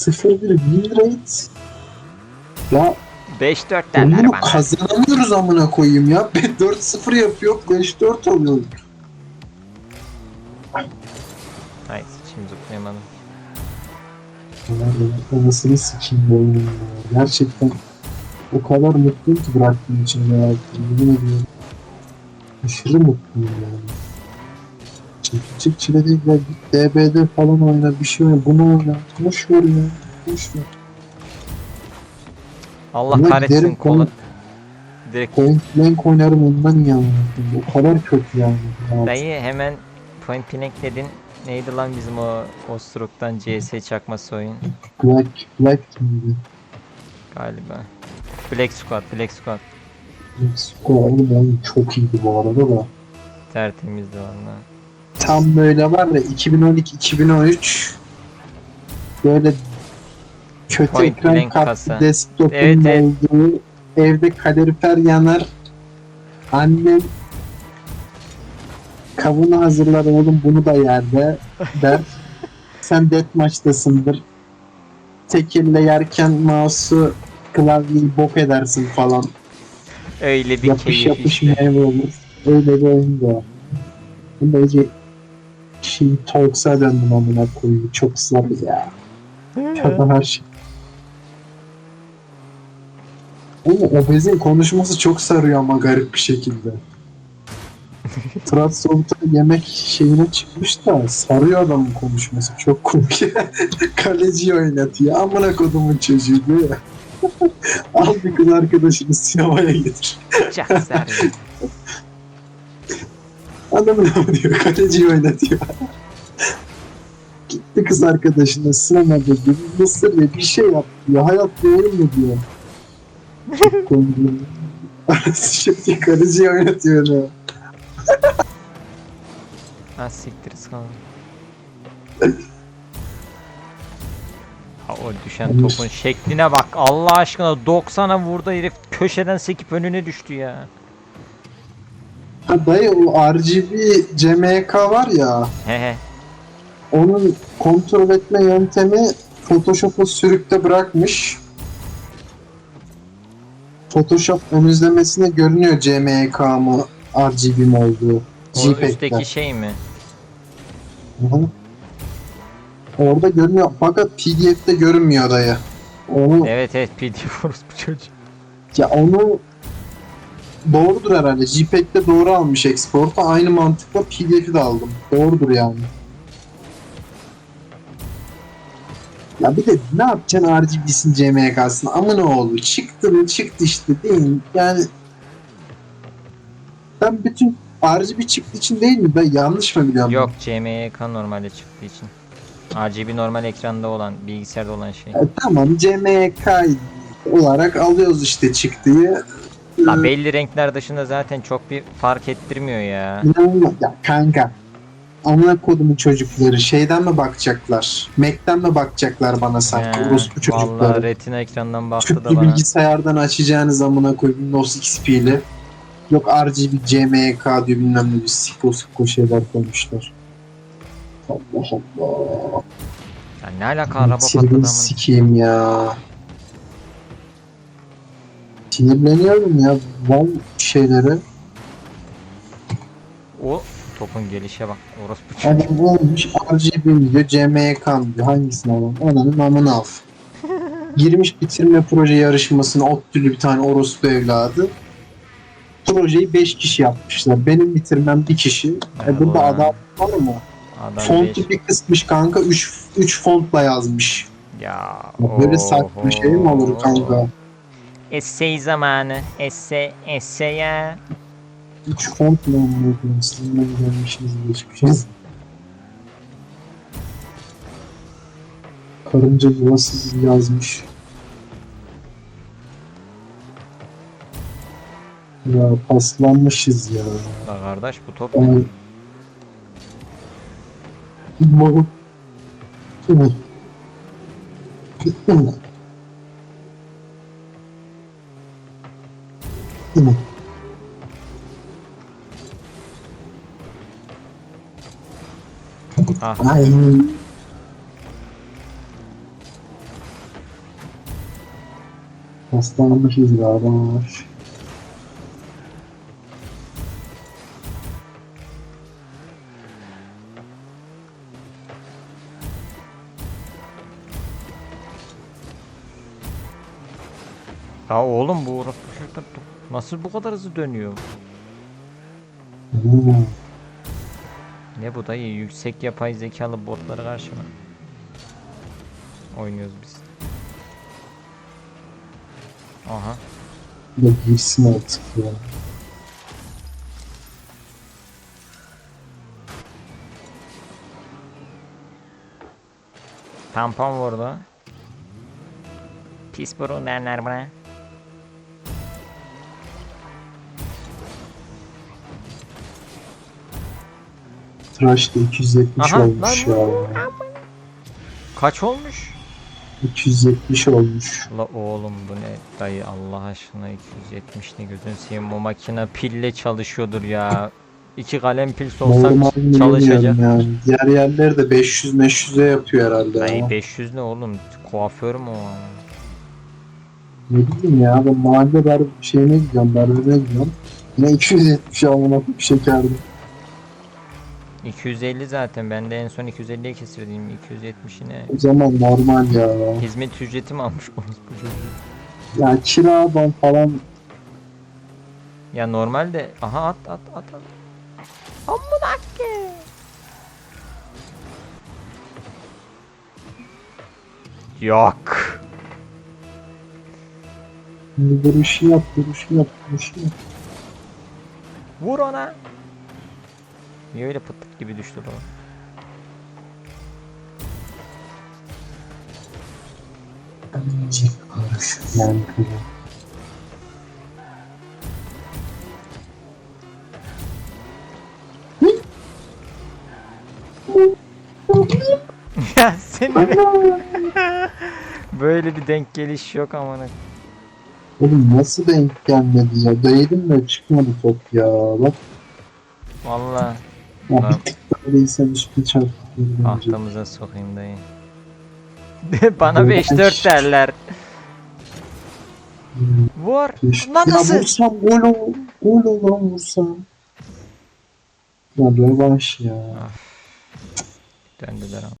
0-1 win rate. Ya 5-4 derler oyunu bana. kazanamıyoruz amına koyayım ya. 4-0 yapıyor 5-4 oluyor. Hayır şimdi zıplayamadım. Anasını sikeyim bu oyunun ya. Gerçekten o kadar mutluyum ki bıraktığım için ya. Yemin ediyorum. Aşırı mutluyum yani. Çık çık çile değil ya. Git DBD falan oyna bir şey oyna. Bunu oyna. Boş ver ya. Boş ver. Allah Ama kahretsin giderim kola. konu- Direkt Point blank oynarım ondan ya. O kadar kötü yani. Ya. dayı hemen point blank dedin. Neydi lan bizim o Ostrok'tan CS çakması oyun Black, Black kimdi? galiba. Black Squad, Black Squad. Meksiko oğlum oyun çok iyiydi bu arada da. Tertemizdi valla. Tam böyle var ya 2012-2013 böyle kötü Point ekran kasa. desktop'un Evet, evet. olduğu evde kalorifer yanar annem kavunu hazırlar oğlum bunu da yerde der sen deathmatch'tasındır tekille yerken mouse'u klavyeyi bok edersin falan Öyle bir yapış keyif yapış işte. meyve olur. Öyle bir oyun da. Böylece şey Talks'a döndüm amına koyayım. Çok sarı ya. Kadın her şey. Ama obezin konuşması çok sarıyor ama garip bir şekilde. Trabzon'da yemek şeyine çıkmış da sarıyor adamın konuşması. Çok komik. Kaleci oynatıyor. Amına kodumun çocuğu diyor ya. Al bir kız arkadaşını sinemaya getir. Çok sarıyor. Adamın ama diyor kaleci oynatıyor. Gitti kız arkadaşına sinemada diyor. Mısır diyor bir şey yap diyor. Hayat değil mi diyor. Çok komik. Şimdi kaleci oynatıyor diyor. Ha siktir sana. Ha o düşen topun şekline bak. Allah aşkına 90'a vurdu herif köşeden sekip önüne düştü ya. Dayı o RGB CMYK var ya He he. onun kontrol etme yöntemi Photoshop'u sürükte bırakmış. Photoshop ön izlemesine görünüyor CMYK mı RGB mi olduğu. O üstteki şey mi? Hı hı. Orada görünüyor fakat PDF'de görünmüyor dayı. Onu Evet evet PDF orospu çocuğu. ya onu doğrudur herhalde. JPEG'de doğru almış export'u. Aynı mantıkla PDF'i de aldım. Doğrudur yani. Ya bir de ne yapacaksın RGB'sin CMYK'sın amına oğlu çıktı mı çıktı işte değil mi? Yani ben bütün RGB çıktı için değil mi? Ben yanlış mı biliyorum? Yok CMYK normalde çıktığı için. RGB normal ekranda olan, bilgisayarda olan şey. E, tamam CMYK olarak alıyoruz işte çıktığı. La belli renkler dışında zaten çok bir fark ettirmiyor ya. İnanılmaz. Ya kanka. Amına kodumun çocukları şeyden mi bakacaklar? Mac'ten mi bakacaklar bana sanki? He, Orospu Vallahi çocukları. retina ekrandan baktı da Tüplü bana. bilgisayardan açacağınız amına koyayım Windows XP'li. Yok RGB, CMYK diyor bilmem ne bir siko siko şeyler koymuşlar. Allah Allah. Ya ne alaka araba patladı Tribini amına. sikeyim ya. Sinirleniyorum ya. Val şeylere. O topun gelişe bak. Orospu çocuğu. Adam olmuş RGB mi diyor, CMYK mı diyor. Hangisini alalım? Ananın amını al. Girmiş bitirme proje yarışmasına ODTÜ'lü bir tane orospu evladı. Projeyi 5 kişi yapmışlar. Benim bitirmem bir kişi. Evet, e burada doğru. adam var mı? Adam Fontu bir kısmış kanka. 3 3 fontla yazmış. Ya. Böyle saçma şey mi olur kanka? Essay zamanı. Essay, essay ya. 3 font mu anlıyordum? Sizin ben gelmişsiniz geçmişiz. Karınca yuvası yazmış. Ya paslanmışız ya. La kardeş bu top ne? Ay. Mahmut. Ah. ah Ai. Bastante, eu acho. Ya oğlum bu çocuklar nasıl bu kadar hızlı dönüyor? Hmm. Ne bu dayı yüksek yapay zekalı botlara karşı mı? Oynuyoruz biz. Aha. De girsin artık ya. Tampon vurdu. Pis burun derler buna. Da 270 Aha, olmuş lan ya. Kaç olmuş? 270 olmuş. La oğlum bu ne dayı Allah aşkına 270 ne gözün seveyim o makine pille çalışıyordur ya. İki kalem pil mi çalışacak. yani. Diğer yerler de 500 500'e yapıyor herhalde. Dayı ama. 500 ne oğlum kuaför mü o? Ne bileyim ya ben mahalle ber şeyine gidiyorum berbere gidiyorum. Yine 270 amına koyayım şekerdi. 250 zaten ben de en son 250'ye kesirdim 270'i ne? O zaman normal ya. Hizmet ücreti mi almış bu? Ya kiradan falan Ya normalde aha at at at at. Amına ke. Yok. duruşu yap duruşu yap duruşu yap. Vur ona. Niye öyle pıttık gibi düştü kızım. ya senin böyle bir denk geliş yok amına. Oğlum nasıl denk gelmedi ya? Değdim de çıkmadı top ya. Bak Valla ya bir tık daha değilsen üstüne çarptı. aklımıza sokayım dayı. Bana 5-4 derler. Vur. Lan Ya nasıl? vursam gol ol. Gol ol lan vursam. Ya rövanş ya. Döndüler ama.